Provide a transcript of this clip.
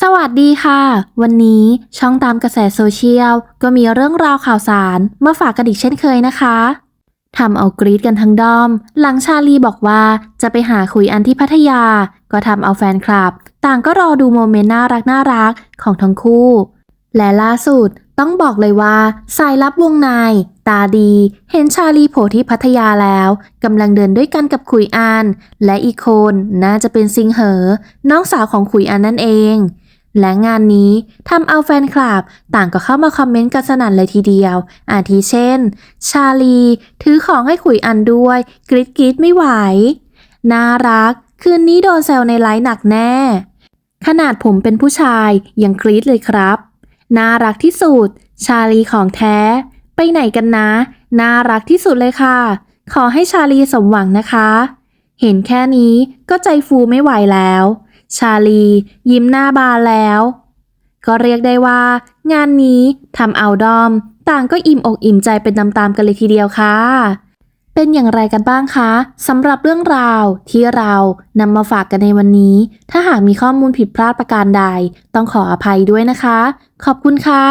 สวัสดีค่ะ วันนี้ช่องตามกระแสโซเชียลก็มีเรื่องราวข่าวสารมาฝากกันอีกเช่นเคยนะคะทำเอากรีดกันทั้งด้อม หลังชาลีบอกว่าจะไปหาคุยอันที่พัทยา ก็ทำเอาแฟนคลับ ต่างก็รอดูโมเมนต์น่ารักน่ารักของทั้งคู่ และล่าสุดต้องบอกเลยว่า สายลับวงในตาดี เห็นชาลีโผล่ที่พัทยาแล้วกำลังเดินด้วยกันกับขุยอานและอีกคนน่าจะเป็นซิงเหอ น้องสาวของขุยอานนั่นเอง และงานนี้ทำเอาแฟนคลับต่างก็เข้ามาคอมเมนต์กันสนั่นเลยทีเดียว อาทิเช่น ชาลี ถือของให้ขุยอันด้วย กรีดกรีดไม่ไหว น่ารัก คืนนี้โดนแซวในไลฟ์หนักแน่ ขนาดผมเป็นผู้ชาย ยังกรีดเลยครับ น่ารักที่สุด ชาลีของแท้ ไปไหนกันนะ น่ารักที่สุดเลยค่ะ ขอให้ชาลีสมหวังนะคะ เห็นแค่นี้ก็ใจฟูไม่ไหวแล้ว ชาลี ยิ้มหน้าบานแล้ว ก็เรียกได้ว่า งานนี้ทำเอาดอม ต่างก็อิ่มอกอิ่มใจเป็นตามๆกันเลยทีเดียวค่ะ เป็นอย่างไรกันบ้างคะสำหรับเรื่องราวที่เรานำมาฝากกันในวันนี้ ถ้าหากมีข้อมูลผิดพลาดประการใด ต้องขออภัยด้วยนะคะ ขอบคุณค่ะ